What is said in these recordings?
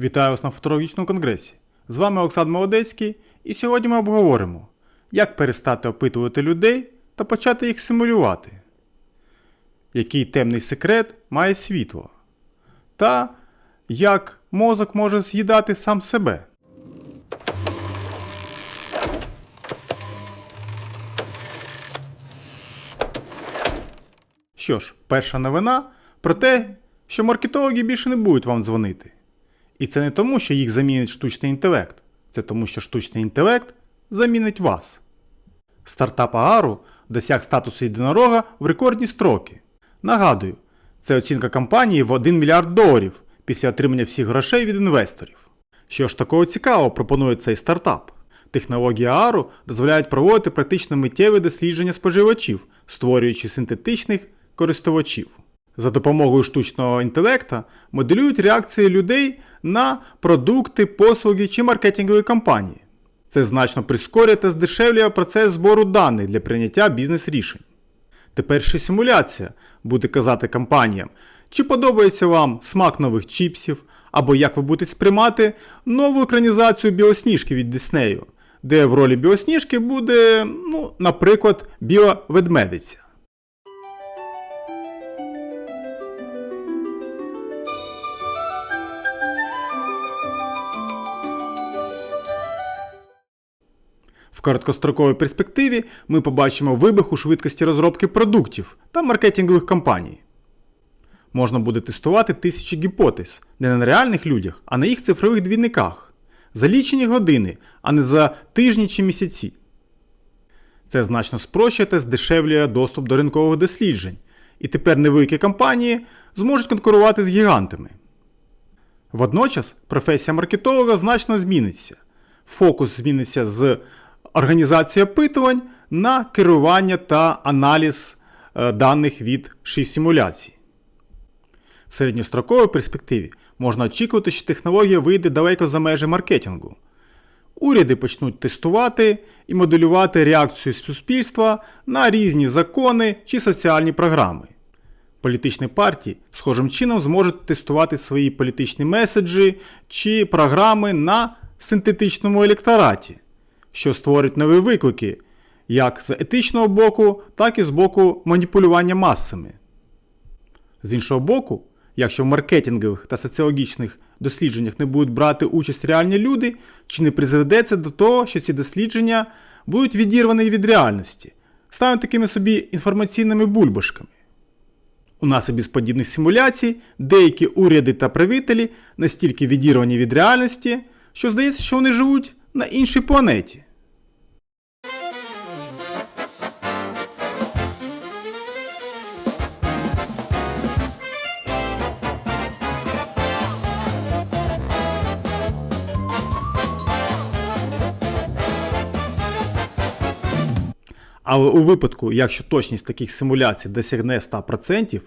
Вітаю вас на футурологічному конгресі. З вами Олександр Молодецький, і сьогодні ми обговоримо, як перестати опитувати людей та почати їх симулювати, який темний секрет має світло, та як мозок може з'їдати сам себе. Що ж, перша новина про те, що маркетологи більше не будуть вам дзвонити. І це не тому, що їх замінить штучний інтелект, це тому, що штучний інтелект замінить вас. Стартап Аару досяг статусу єдинорога в рекордні строки. Нагадую, це оцінка компанії в 1 мільярд доларів після отримання всіх грошей від інвесторів. Що ж такого цікавого пропонує цей стартап? Технології Аару дозволяють проводити практично миттєві дослідження споживачів, створюючи синтетичних користувачів. За допомогою штучного інтелекта моделюють реакції людей на продукти, послуги чи маркетингові кампанії. Це значно прискорює та здешевлює процес збору даних для прийняття бізнес-рішень. Тепер ще симуляція буде казати компаніям, чи подобається вам смак нових чіпсів, або як ви будете сприймати нову екранізацію білосніжки від Диснею, де в ролі білосніжки буде, ну, наприклад, біла короткостроковій перспективі ми побачимо вибух у швидкості розробки продуктів та маркетингових кампаній. Можна буде тестувати тисячі гіпотез не на реальних людях, а на їх цифрових двійниках за лічені години, а не за тижні чи місяці. Це значно спрощує та здешевлює доступ до ринкових досліджень, і тепер невеликі компанії зможуть конкурувати з гігантами. Водночас професія маркетолога значно зміниться. Фокус зміниться з організації опитувань на керування та аналіз е, даних від шиф-симуляцій. В середньостроковій перспективі можна очікувати, що технологія вийде далеко за межі маркетингу. Уряди почнуть тестувати і моделювати реакцію суспільства на різні закони чи соціальні програми. Політичні партії схожим чином зможуть тестувати свої політичні меседжі чи програми на синтетичному електораті, що створить нові виклики як з етичного боку, так і з боку маніпулювання масами. З іншого боку, якщо в маркетингових та соціологічних дослідженнях не будуть брати участь реальні люди, чи не призведеться до того, що ці дослідження будуть відірвані від реальності, стануть такими собі інформаційними бульбашками. У нас і без подібних симуляцій деякі уряди та правителі настільки відірвані від реальності, що здається, що вони живуть на іншій планеті. Але у випадку, якщо точність таких симуляцій досягне 100%,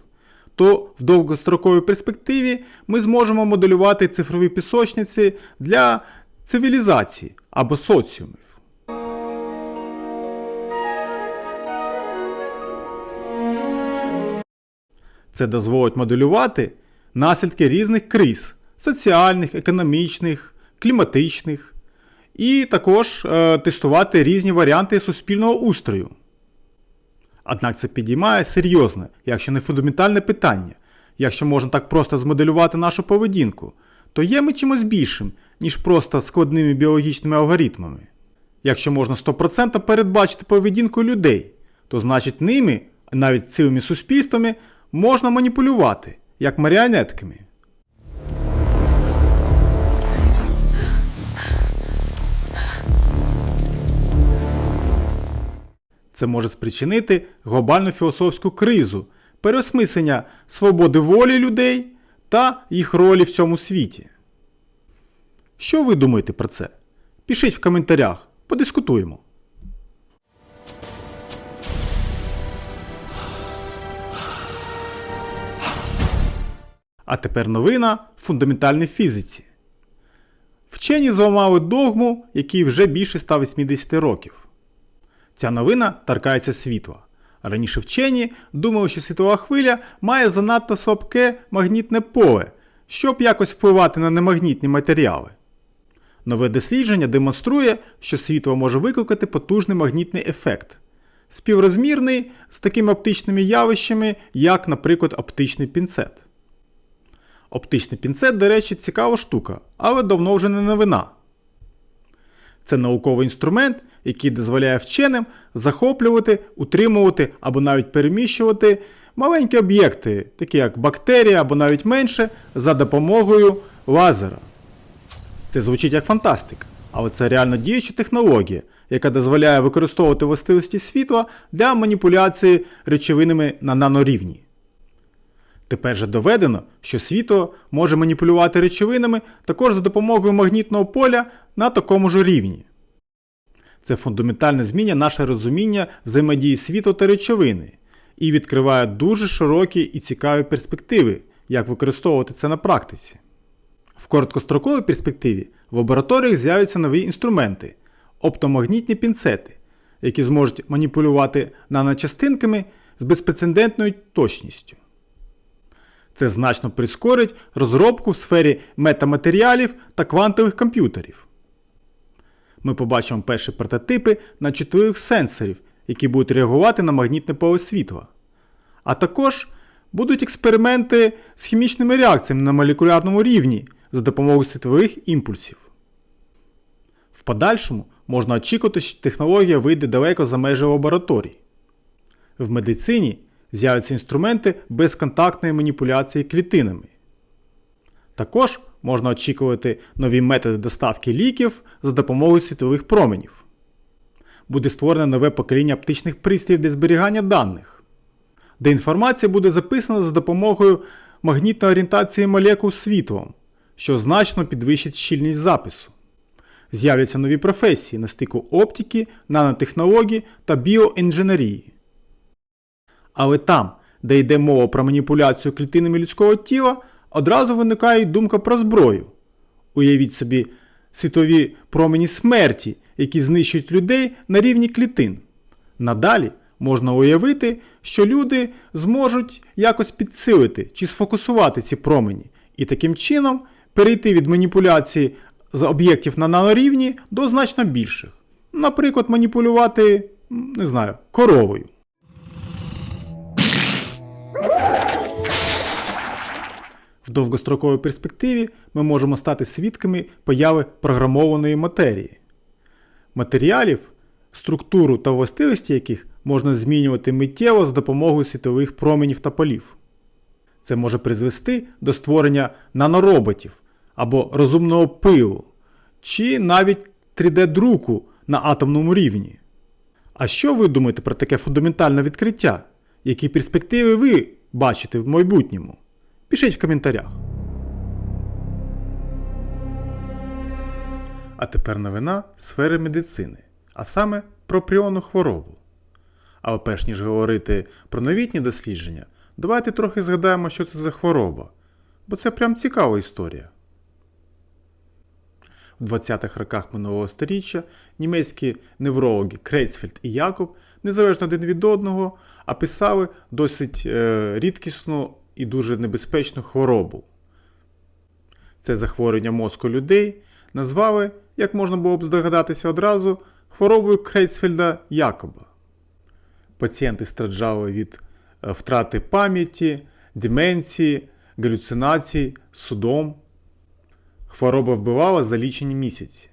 то в довгостроковій перспективі ми зможемо моделювати цифрові пісочниці для цивілізації або соціумів. Це дозволить моделювати наслідки різних криз соціальних, економічних, кліматичних, і також е, тестувати різні варіанти суспільного устрою. Однак це підіймає серйозне, якщо не фундаментальне питання. Якщо можна так просто змоделювати нашу поведінку, то є ми чимось більшим, ніж просто складними біологічними алгоритмами. Якщо можна 100% передбачити поведінку людей, то значить ними, навіть цілими суспільствами, можна маніпулювати, як маріонетками. Це може спричинити глобальну філософську кризу, переосмислення свободи волі людей та їх ролі в цьому світі. Що ви думаєте про це? Пишіть в коментарях, подискутуємо. А тепер новина в фундаментальній фізиці. Вчені зламали догму, який вже більше 180 років. Ця новина торкається світла. Раніше вчені думали, що світова хвиля має занадто слабке магнітне поле, щоб якось впливати на немагнітні матеріали. Нове дослідження демонструє, що світло може викликати потужний магнітний ефект, співрозмірний з такими оптичними явищами, як, наприклад, оптичний пінцет. Оптичний пінцет, до речі, цікава штука, але давно вже не новина. Це науковий інструмент, який дозволяє вченим захоплювати, утримувати або навіть переміщувати маленькі об'єкти, такі як бактерії або навіть менше, за допомогою лазера. Це звучить як фантастика, але це реально діюча технологія, яка дозволяє використовувати властивості світла для маніпуляції речовинами на нанорівні. Тепер же доведено, що світло може маніпулювати речовинами також за допомогою магнітного поля на такому ж рівні. Це фундаментально змінює наше розуміння взаємодії світла та речовини і відкриває дуже широкі і цікаві перспективи, як використовувати це на практиці. В короткостроковій перспективі в лабораторіях з'являться нові інструменти оптомагнітні пінцети, які зможуть маніпулювати наночастинками з безпрецедентною точністю. Це значно прискорить розробку в сфері метаматеріалів та квантових комп'ютерів. Ми побачимо перші прототипи на чутливих сенсорів, які будуть реагувати на магнітне поле світла. А також будуть експерименти з хімічними реакціями на молекулярному рівні за допомогою світлових імпульсів. В подальшому можна очікувати, що технологія вийде далеко за межі лабораторій. В медицині з'являться інструменти безконтактної маніпуляції клітинами. Також можна очікувати нові методи доставки ліків за допомогою світлових променів. Буде створено нове покоління оптичних пристроїв для зберігання даних, де інформація буде записана за допомогою магнітної орієнтації молекул світлом, що значно підвищить щільність запису. З'являться нові професії на стику оптики, нанотехнології та біоінженерії. Але там, де йде мова про маніпуляцію клітинами людського тіла, одразу виникає думка про зброю. Уявіть собі світові промені смерті, які знищують людей на рівні клітин. Надалі можна уявити, що люди зможуть якось підсилити чи сфокусувати ці промені, і таким чином перейти від маніпуляції з об'єктів на нанорівні до значно більших. Наприклад, маніпулювати, не знаю, коровою. В довгостроковій перспективі ми можемо стати свідками появи програмованої матерії, матеріалів, структуру та властивості яких можна змінювати миттєво за допомогою світових променів та полів. Це може призвести до створення нанороботів або розумного пилу, чи навіть 3D-друку на атомному рівні. А що ви думаєте про таке фундаментальне відкриття? Які перспективи ви бачите в майбутньому? Пишіть в коментарях. А тепер новина сфери медицини, а саме про пріонну хворобу. Але перш ніж говорити про новітні дослідження, давайте трохи згадаємо, що це за хвороба, бо це прям цікава історія. У 20-х роках минулого століття німецькі неврологи Крейцфельд і Якоб, незалежно один від одного, описали досить е, рідкісну і дуже небезпечну хворобу. Це захворювання мозку людей назвали, як можна було б здогадатися одразу, хворобою Крейцфельда Якоба. Пацієнти страждали від е, втрати пам'яті, деменції, галюцинацій, судом. Хвороба вбивала за лічені місяці.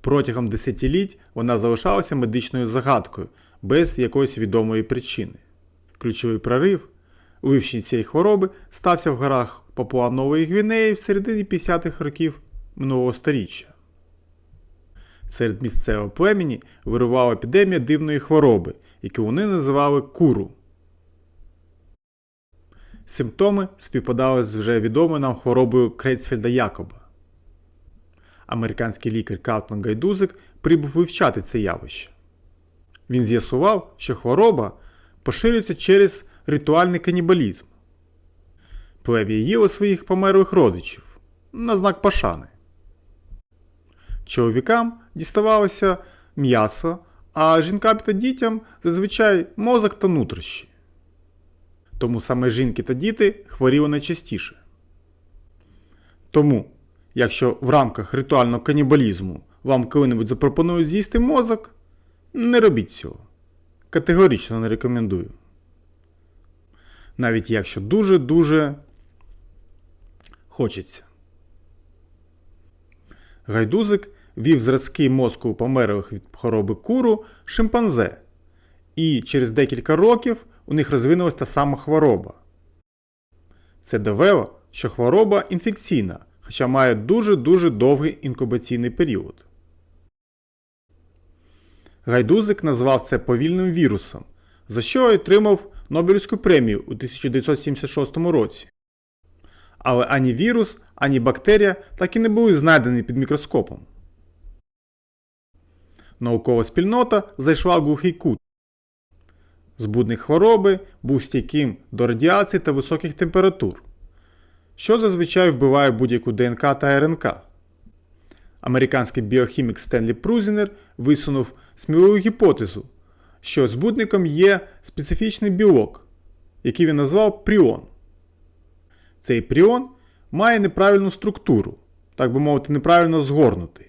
Протягом десятиліть вона залишалася медичною загадкою без якоїсь відомої причини. Ключовий прорив у вивченні цієї хвороби стався в горах Папуа Нової Гвінеї в середині 50-х років минулого століття. Серед місцевого племені вирувала епідемія дивної хвороби, яку вони називали куру. Симптоми співпадали з вже відомою нам хворобою Крейцфельда Якоба. Американський лікар Каутлан Гайдузик прибув вивчати це явище. Він з'ясував, що хвороба поширюється через ритуальний канібалізм. Плем'я їло своїх померлих родичів на знак пошани. Чоловікам діставалося м'ясо, а жінкам та дітям зазвичай мозок та нутрощі. Тому саме жінки та діти хворіли найчастіше. Тому, якщо в рамках ритуального канібалізму вам коли-небудь запропонують з'їсти мозок, не робіть цього. Категорично не рекомендую. Навіть якщо дуже-дуже хочеться. Гайдузик вів зразки мозку померлих від хвороби куру шимпанзе, і через декілька років у них розвинулася та сама хвороба. Це довело, що хвороба інфекційна, хоча має дуже-дуже довгий інкубаційний період. Гайдузик назвав це повільним вірусом, за що отримав Нобелівську премію у 1976 році. Але ані вірус, ані бактерія так і не були знайдені під мікроскопом. Наукова спільнота зайшла в глухий кут. Збудник хвороби був стійким до радіації та високих температур, що зазвичай вбиває будь-яку ДНК та РНК. Американський біохімік Стенлі Прузінер висунув сміливу гіпотезу, що збудником є специфічний білок, який він назвав пріон. Цей пріон має неправильну структуру, так би мовити, неправильно згорнутий.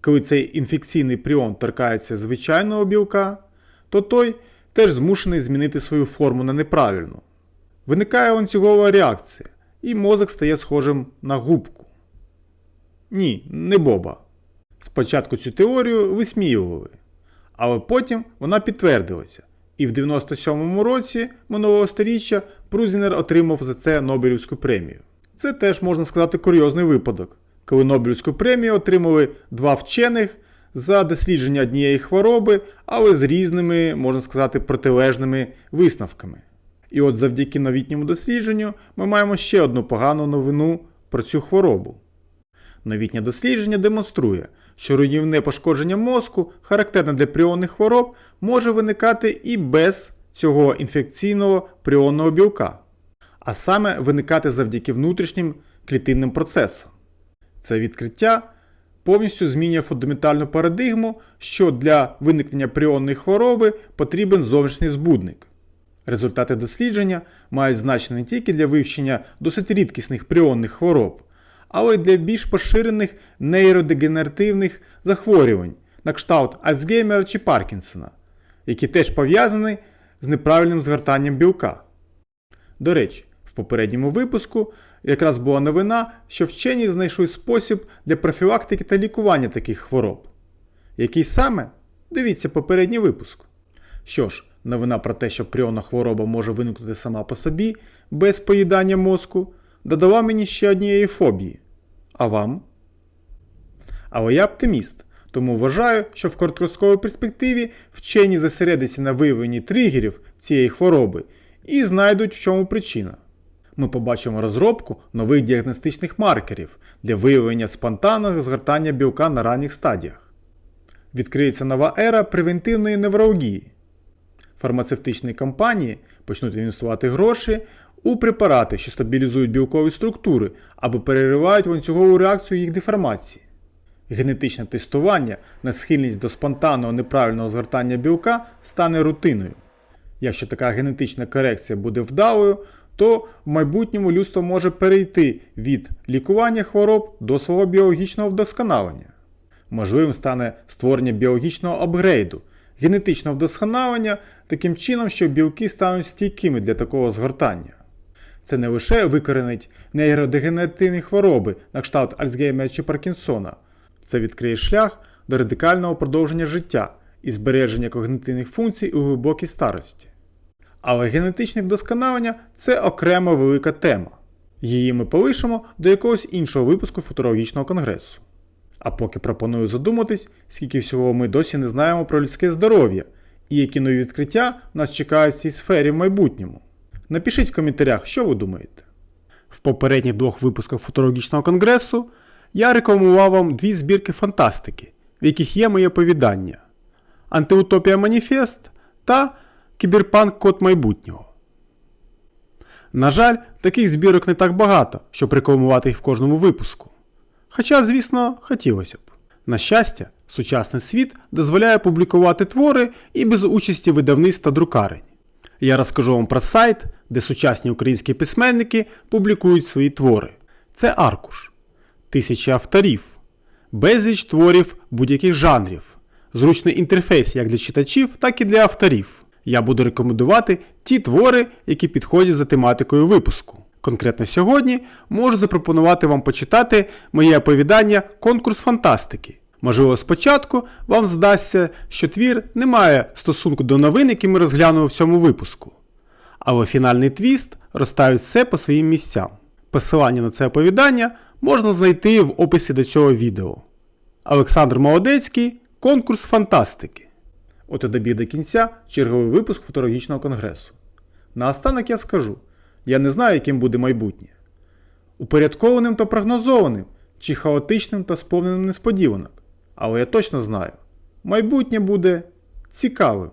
Коли цей інфекційний пріон торкається звичайного білка, то той теж змушений змінити свою форму на неправильну. Виникає ланцюгова реакція, і мозок стає схожим на губку. Ні, не Боба. Спочатку цю теорію висміювали, але потім вона підтвердилася, і в 97-му році минулого сторіччя Прузінер отримав за це Нобелівську премію. Це теж можна сказати курйозний випадок, коли Нобелівську премію отримали два вчених за дослідження однієї хвороби, але з різними, можна сказати, протилежними висновками. І от завдяки новітньому дослідженню ми маємо ще одну погану новину про цю хворобу. Новітнє дослідження демонструє, що руйнівне пошкодження мозку, характерне для пріонних хвороб, може виникати і без цього інфекційного пріонного білка, а саме виникати завдяки внутрішнім клітинним процесам. Це відкриття повністю змінює фундаментальну парадигму, що для виникнення пріонної хвороби потрібен зовнішній збудник. Результати дослідження мають значення не тільки для вивчення досить рідкісних пріонних хвороб, але й для більш поширених нейродегенеративних захворювань, на кшталт Альцгеймера чи Паркінсона, які теж пов'язані з неправильним згортанням білка. До речі, в попередньому випуску якраз була новина, що вчені знайшли спосіб для профілактики та лікування таких хвороб. Який саме? Дивіться попередній випуск. Що ж, новина про те, що пріонна хвороба може виникнути сама по собі, без поїдання мозку, додала мені ще однієї фобії. А вам? Але я оптиміст, тому вважаю, що в короткостроковій перспективі вчені зосередяться на виявленні тригерів цієї хвороби і знайдуть, в чому причина. Ми побачимо розробку нових діагностичних маркерів для виявлення спонтанного згортання білка на ранніх стадіях. Відкриється нова ера превентивної невралгії. Фармацевтичні компанії почнуть інвестувати гроші у препарати, що стабілізують білкові структури або переривають ланцюгову реакцію їх деформації. Генетичне тестування на схильність до спонтанного неправильного згортання білка стане рутиною. Якщо така генетична корекція буде вдалою, то в майбутньому людство може перейти від лікування хвороб до свого біологічного вдосконалення. Можливим стане створення біологічного апгрейду, генетичного вдосконалення таким чином, що білки стануть стійкими для такого згортання. Це не лише викоренить нейродегенеративні хвороби на кшталт Альцгеймера чи Паркінсона, це відкриє шлях до радикального продовження життя і збереження когнитивних функцій у глибокій старості. Але генетичне вдосконалення це окрема велика тема. Її ми полишимо до якогось іншого випуску футурологічного конгресу. А поки пропоную задуматись, скільки всього ми досі не знаємо про людське здоров'я і які нові відкриття нас чекають в цій сфері в майбутньому. Напишіть в коментарях, що ви думаєте. В попередніх двох випусках футурологічного конгресу я рекламував вам дві збірки фантастики, в яких є моє оповідання: Антиутопія Маніфест та Кіберпанк Код майбутнього. На жаль, таких збірок не так багато, щоб рекламувати їх в кожному випуску. Хоча, звісно, хотілося б. На щастя, сучасний світ дозволяє публікувати твори і без участі видавництв та друкарень. Я розкажу вам про сайт, де сучасні українські письменники публікують свої твори. це аркуш, тисячі авторів, безліч творів будь-яких жанрів, зручний інтерфейс як для читачів, так і для авторів. Я буду рекомендувати ті твори, які підходять за тематикою випуску. Конкретно сьогодні можу запропонувати вам почитати моє оповідання Конкурс фантастики. Можливо, спочатку вам здасться, що твір не має стосунку до новин, які ми розглянули в цьому випуску. Але фінальний твіст розставить все по своїм місцям. Посилання на це оповідання можна знайти в описі до цього відео. Олександр Молодецький Конкурс фантастики. От і добіг до кінця черговий випуск фотологічного конгресу. Наостанок я скажу: я не знаю, яким буде майбутнє. Упорядкованим та прогнозованим, чи хаотичним та сповненим несподіванок. Але я точно знаю, майбутнє буде цікавим.